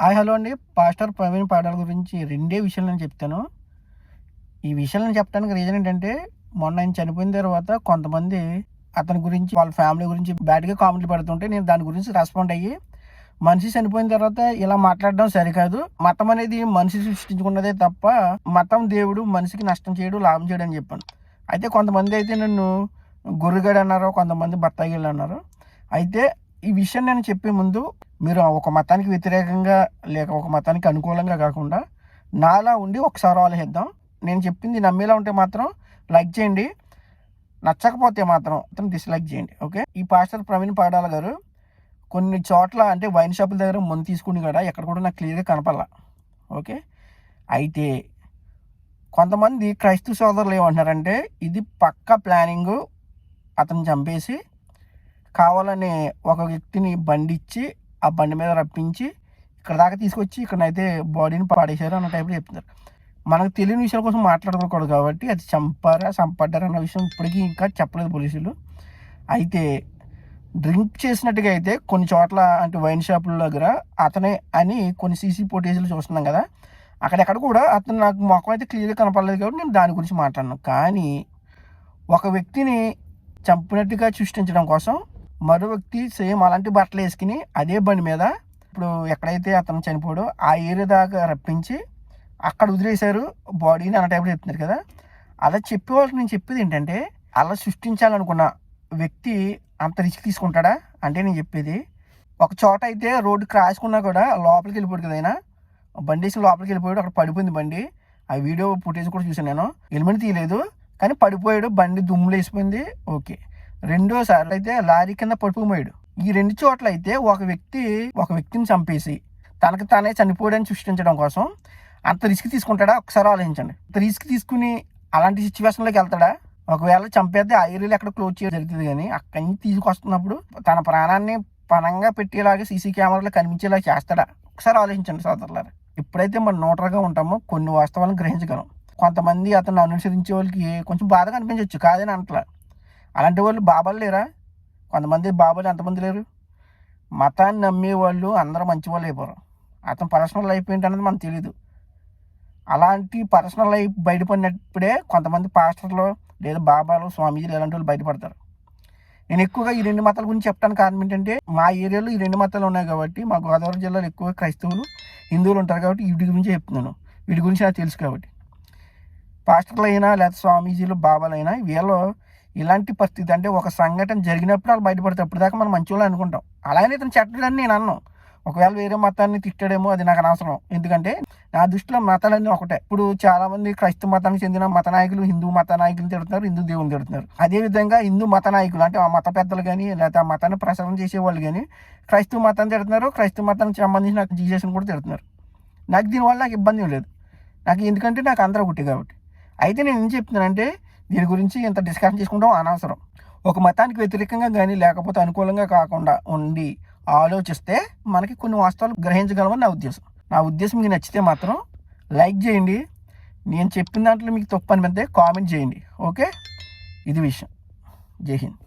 Hi hello అండి. Pastor Praveen పాటల గురించి రెండే విషయాలు నేను చెప్తాను. ఈ విషయాలు నేను చెప్పడానికి రీజన్ ఏంటంటే మొన్న ఆయన చనిపోయిన తర్వాత కొంతమంది అతని గురించి వాళ్ళ ఫ్యామిలీ గురించి బ్యాడ్గా కామెంట్లు పెడుతుంటే నేను దాని గురించి రెస్పాండ్ అయ్యి మనిషి చనిపోయిన తర్వాత ఇలా మాట్లాడడం సరికాదు. మతం అనేది మనిషి సృష్టించుకున్నదే తప్ప మతం దేవుడు మనిషికి నష్టం చేయడు లాభం చేయడం అని చెప్పాను. అయితే కొంతమంది అయితే నన్ను గొర్రెగాడు అన్నారు కొంతమంది బత్తాయిలు అన్నారు అయితే ఈ విషయం నేను చెప్పే ముందు మీరు ఒక మతానికి వ్యతిరేకంగా లేక ఒక మతానికి అనుకూలంగా కాకుండా నాలా ఉండి ఒకసారి ఆలోచిద్దాం. నేను చెప్పింది నమ్మేలా ఉంటే మాత్రం లైక్ చేయండి. నచ్చకపోతే మాత్రం అతను డిస్లైక్ చేయండి. ఓకే? ఈ పాస్టర్ ప్రవీణ్ పాడాల గారు కొన్ని చోట్ల అంటే వైన్ షాపుల దగ్గర మొన్న తీసుకుని కూడా ఎక్కడ కూడా నాకు క్లియర్గా కనపడాల. ఓకే? అయితే కొంతమంది క్రైస్తవ సోదరులు ఏమంటున్నారంటే ఇది పక్క ప్లానింగు. అతను చంపేసి కావాలని ఒక వ్యక్తిని బండి ఇచ్చి ఆ బండి మీద రప్పించి ఇక్కడ దాకా తీసుకొచ్చి ఇక్కడనైతే బాడీని పాడేశారు అన్న టైప్లో చెప్తున్నారు. మనకు తెలియని విషయాల కోసం మాట్లాడకూడదు కాబట్టి అది చంపారా చంపడ్డారా అన్న విషయం ఇప్పటికీ ఇంకా చెప్పలేదు పోలీసులు. అయితే డ్రింక్ చేసినట్టుగా అయితే కొన్ని చోట్ల అంటే వైన్ షాపుల దగ్గర అతనే అని కొన్ని సీసీ ఫుటేజ్లు చూస్తున్నాం కదా అక్కడెక్కడ కూడా అతను నాకు మొఖం అయితే క్లియర్గా కనపడలేదు కాబట్టి నేను దాని గురించి మాట్లాడినాను కానీ ఒక వ్యక్తిని చంపినట్టుగా సృష్టించడం కోసం మరో వ్యక్తి సేమ్ అలాంటి బట్టలు వేసుకుని అదే బండి మీద ఇప్పుడు ఎక్కడైతే అతను చనిపోయాడో ఆ ఏరియా దాకా రప్పించి అక్కడ వదిలేశారు బాడీని అన్న టైప్లో చెప్తున్నారు కదా. అలా చెప్పేవాళ్ళకి నేను చెప్పేది ఏంటంటే అలా సృష్టించాలనుకున్న వ్యక్తి అంత రిస్క్ తీసుకుంటాడా? అంటే నేను చెప్పేది ఒక చోట అయితే రోడ్డు క్రాసుకున్నా కూడా లోపలికి వెళ్ళిపోయాడు కదా అయినా బండి వేసి లోపలికి వెళ్ళిపోయాడు అక్కడ పడిపోయింది బండి. ఆ వీడియో ఫుటేజ్ కూడా చూసాను నేను. హెల్మెట్ తీయలేదు కానీ పడిపోయాడు బండి దుమ్ములు వేసిపోయింది ఓకే. రెండోసారి అయితే లారీ కింద పడిపోయాడు ఈ రెండు చోట్ల అయితే ఒక వ్యక్తి ఒక వ్యక్తిని చంపేసి తనకు తానే చనిపోయాడని సృష్టించడం కోసం అంత రిస్క్ తీసుకుంటాడా? ఒకసారి ఆలోచించండి. అంత రిస్క్ తీసుకుని అలాంటి సిచ్యువేషన్లోకి వెళ్తాడా? ఒకవేళ చంపేస్తే ఆ ఏరియాలో ఎక్కడ క్లోజ్ చేయడం జరుగుతుంది కానీ అక్కడి నుంచి తీసుకొస్తున్నప్పుడు తన ప్రాణాన్ని పనంగా పెట్టేలాగా సీసీ కెమెరాలో కనిపించేలా చేస్తాడా? ఒకసారి ఆలోచించండి సోదరులారు. ఎప్పుడైతే మనం నోటర్గా ఉంటామో కొన్ని వాస్తవాలను గ్రహించగలం. కొంతమంది అతను అనుసరించే వాళ్ళకి కొంచెం బాధగా అనిపించవచ్చు కాదని అంటలా అలాంటి వాళ్ళు బాబాలు లేరా? కొంతమంది బాబాలు ఎంతమంది లేరు? మతాన్ని నమ్మే వాళ్ళు అందరూ మంచి వాళ్ళు అయిపోరు అతను పర్సనల్ లైఫ్ ఏంటనేది మనకు తెలియదు అలాంటి పర్సనల్ లైఫ్ బయటపడినప్పుడే కొంతమంది పాస్టర్లు లేదా బాబాలు స్వామీజీలు ఇలాంటి వాళ్ళు బయటపడతారు. నేను ఎక్కువగా ఈ రెండు మతాల గురించి చెప్పడానికి కారణం ఏంటంటే మా ఏరియాలో ఈ రెండు మతాలు ఉన్నాయి కాబట్టి మా గోదావరి జిల్లాలో ఎక్కువ క్రైస్తవులు హిందువులు ఉంటారు కాబట్టి వీటి గురించి చెప్తున్నాను. వీటి గురించి నాకు తెలుసు కాబట్టి. పాస్టర్లు అయినా లేదా స్వామీజీలు బాబాలైనా వీళ్ళు ఇలాంటి పరిస్థితి అంటే ఒక సంఘటన జరిగినప్పుడు వాళ్ళు బయటపడితే అప్పుడు దాకా మనం మంచి వాళ్ళు అనుకుంటాం. అలాగే ఇతను చెడ్డడని నేను అన్నాను ఒకవేళ వేరే మతాన్ని తిట్టాడేమో అది నాకు అనవసరం. ఎందుకంటే నా దృష్టిలో మతాలన్నీ ఒకటే. ఇప్పుడు చాలా మంది క్రైస్తవ మతానికి చెందిన మత నాయకులు హిందూ మత నాయకులు తిడుతున్నారు హిందూ దేవుని తిడుతున్నారు. అదే విధంగా హిందూ మత నాయకులు అంటే ఆ మత పెద్దలు కానీ లేదా ఆ మతాన్ని ప్రసారం చేసే వాళ్ళు కానీ క్రైస్తవ మతాన్ని తిడుతున్నారు క్రైస్తవ మతానికి సంబంధించిన జీజస్ని కూడా తిడుతున్నారు. నాకు దీనివల్ల నాకు ఇబ్బంది లేదు. నాకు ఎందుకంటే నాకు అందరూ ఒకటి కాబట్టి. అయితే నేను ఏం చెప్తున్నానంటే దీని గురించి ఇంత డిస్కషన్ చేసుకుంటాం అనవసరం. ఒక మతానికి వ్యతిరేకంగా కానీ లేకపోతే అనుకూలంగా కాకుండా ఉండి ఆలోచిస్తే మనకి కొన్ని వాస్తవాలు గ్రహించగలమని నా ఉద్దేశం. నా ఉద్దేశం మీకు నచ్చితే మాత్రం లైక్ చేయండి. నేను చెప్పిన దాంట్లో మీకు తప్పు అనిపిస్తే కామెంట్ చేయండి. ఓకే? ఇది విషయం. జై హింద్.